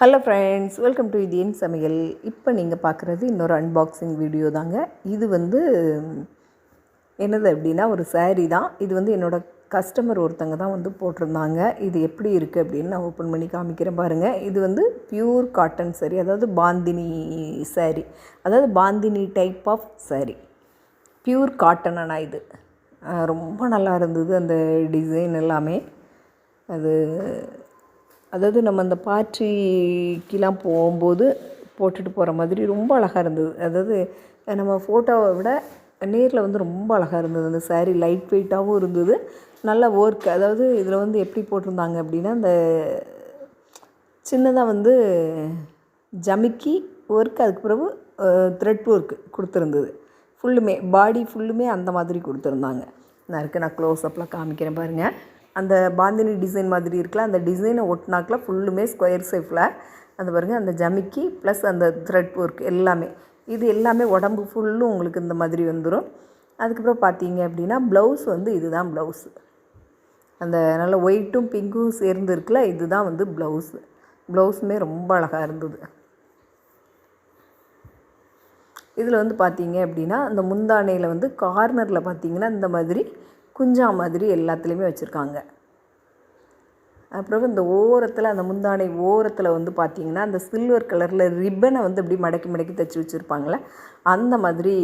Hello friends welcome to Indian சமையல் இப்போ நீங்கள் பார்க்குறது இன்னொரு அன்பாக்சிங் வீடியோ தாங்க. இது வந்து என்னது அப்படின்னா ஒரு சேரீ தான். இது வந்து என்னோடய கஸ்டமர் ஒருத்தங்க தான் வந்து போட்டிருந்தாங்க. இது எப்படி இருக்குது அப்படின்னு நான் ஓப்பன் பண்ணி காமிக்கிறேன் பாருங்கள் இது வந்து பியூர் காட்டன் saree அதாவது பாந்தினி சேரீ அதாவது bandhani type of sari pure cotton ஆனால் இது. ரொம்ப நல்லா இருந்தது அந்த டிசைன் எல்லாமே. அது அதாவது நம்ம அந்த பார்ட்டிக்கெலாம் போகும்போது போட்டுட்டு போகிற மாதிரி ரொம்ப அழகாக இருந்தது. அதாவது நம்ம ஃபோட்டோவை விட நேரில் வந்து ரொம்ப அழகாக இருந்தது. அந்த சாரீ லைட் வெயிட்டாகவும் இருந்தது. நல்ல ஒர்க் அதாவது இதில் வந்து எப்படி போட்டிருந்தாங்க அப்படின்னா அந்த சின்னதாக வந்து ஜமிக்கி ஒர்க் அதுக்கு பிறகு த்ரெட் ஒர்க் கொடுத்துருந்தது. ஃபுல்லுமே பாடி ஃபுல்லுமே அந்த மாதிரி கொடுத்துருந்தாங்க. நான் இருக்கு நான் க்ளோஸ்அப்பில் காமிக்கிறேன் பாருங்கள் அந்த பாந்தினி டிசைன் மாதிரி இருக்குல்ல அந்த டிசைனை ஒட்டினாக்கில் ஃபுல்லுமே ஸ்கொயர் ஷேப்பில் அந்த பாருங்கள் அந்த ஜமிக்கி ப்ளஸ் அந்த த்ரெட் ஒர்க் எல்லாமே. இது எல்லாமே உடம்பு ஃபுல்லும் உங்களுக்கு இந்த மாதிரி வந்துடும் அதுக்கப்புறம் பார்த்தீங்க அப்படின்னா ப்ளவுஸ் வந்து இதுதான் ப்ளவுஸு அந்த நல்ல ஒயிட்டும் பிங்க்கும் சேர்ந்து இருக்குல்ல இதுதான் வந்து ப்ளவுஸு ப்ளவுஸுமே ரொம்ப அழகாக இருந்தது. இதில் வந்து பார்த்தீங்க அப்படின்னா அந்த முந்தானையில் வந்து கார்னரில் பார்த்தீங்கன்னா இந்த மாதிரி குஞ்சா மாதிரி எல்லாத்துலேயுமே வச்சுருக்காங்க. அப்புறம் இந்த ஓரத்தில் அந்த முந்தானை ஓரத்தில் வந்து பார்த்தீங்கன்னா அந்த சில்வர் கலரில் ரிப்பனை வந்து இப்படி மடக்கி மடக்கி தைச்சி வச்சுருப்பாங்களே அந்த மாதிரி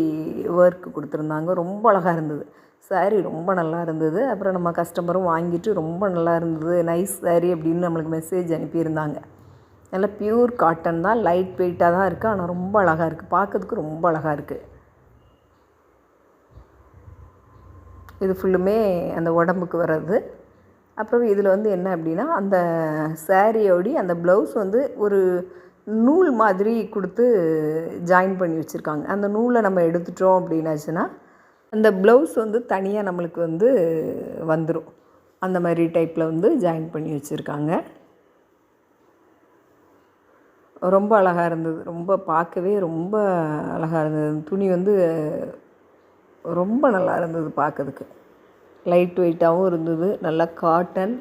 ஒர்க் கொடுத்துருந்தாங்க. ரொம்ப அழகாக இருந்தது. சாரீ ரொம்ப நல்லா இருந்தது. அப்புறம் நம்ம கஸ்டமரும் வாங்கிட்டு ரொம்ப நல்லா இருந்தது. நைஸ் சாரீ அப்படின்னு நம்மளுக்கு மெசேஜ் அனுப்பியிருந்தாங்க. நல்லா பியூர் காட்டன் தான் லைட் வெயிட்டாக தான் இருக்குது ஆனால் ரொம்ப அழகாக இருக்குது பார்க்கறதுக்கு ரொம்ப அழகாக இருக்குது இது ஃபுல்லுமே அந்த உடம்புக்கு வர்றது. அப்புறம் இதில் வந்து என்ன அப்படின்னா அந்த சாரியோடி அந்த ப்ளவுஸ் வந்து ஒரு நூல் மாதிரி கொடுத்து ஜாயின் பண்ணி வச்சுருக்காங்க. அந்த நூலை நம்ம எடுத்துட்டோம் அப்படின்னாச்சுன்னா அந்த ப்ளவுஸ் வந்து தனியாக நம்மளுக்கு வந்து வந்துடும் அந்த மாதிரி டைப்பில் வந்து ஜாயின் பண்ணி வச்சுருக்காங்க. ரொம்ப அழகாக இருந்தது. ரொம்ப பார்க்கவே ரொம்ப அழகாக இருந்தது. துணி வந்து ரொம்ப நல்லா இருந்தது பார்க்கறதுக்கு. லைட் வெயிட்டாகவும் இருந்தது. நல்லா காட்டன்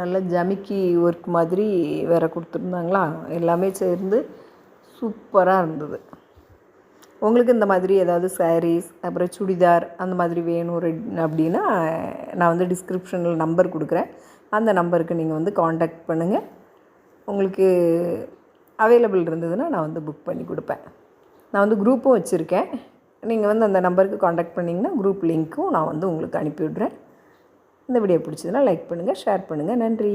நல்ல ஜமிக்கி ஒர்க் மாதிரி வேறு கொடுத்துருந்தாங்களா? எல்லாமே சேர்ந்து சூப்பராக இருந்தது. உங்களுக்கு இந்த மாதிரி ஏதாவது சாரீஸ் அப்புறம் சுடிதார் அந்த மாதிரி வேணும் ரெட் அப்படின்னா நான் வந்து டிஸ்கிரிப்ஷனில் நம்பர் கொடுக்குறேன். அந்த நம்பருக்கு நீங்கள் வந்து காண்டாக்ட் பண்ணுங்கள் உங்களுக்கு அவைலபிள் இருந்ததுன்னா நான் வந்து புக் பண்ணி கொடுப்பேன். நான் வந்து குரூப்பும் வச்சுருக்கேன். நீங்கள் வந்து அந்த நம்பருக்கு காண்டாக்ட் பண்ணிங்கன்னா குரூப் லிங்க்கும் நான் வந்து உங்களுக்கு அனுப்பிவிட்றேன். இந்த வீடியோ பிடிச்சதுன்னா லைக் பண்ணுங்கள் ஷேர் பண்ணுங்கள் நன்றி.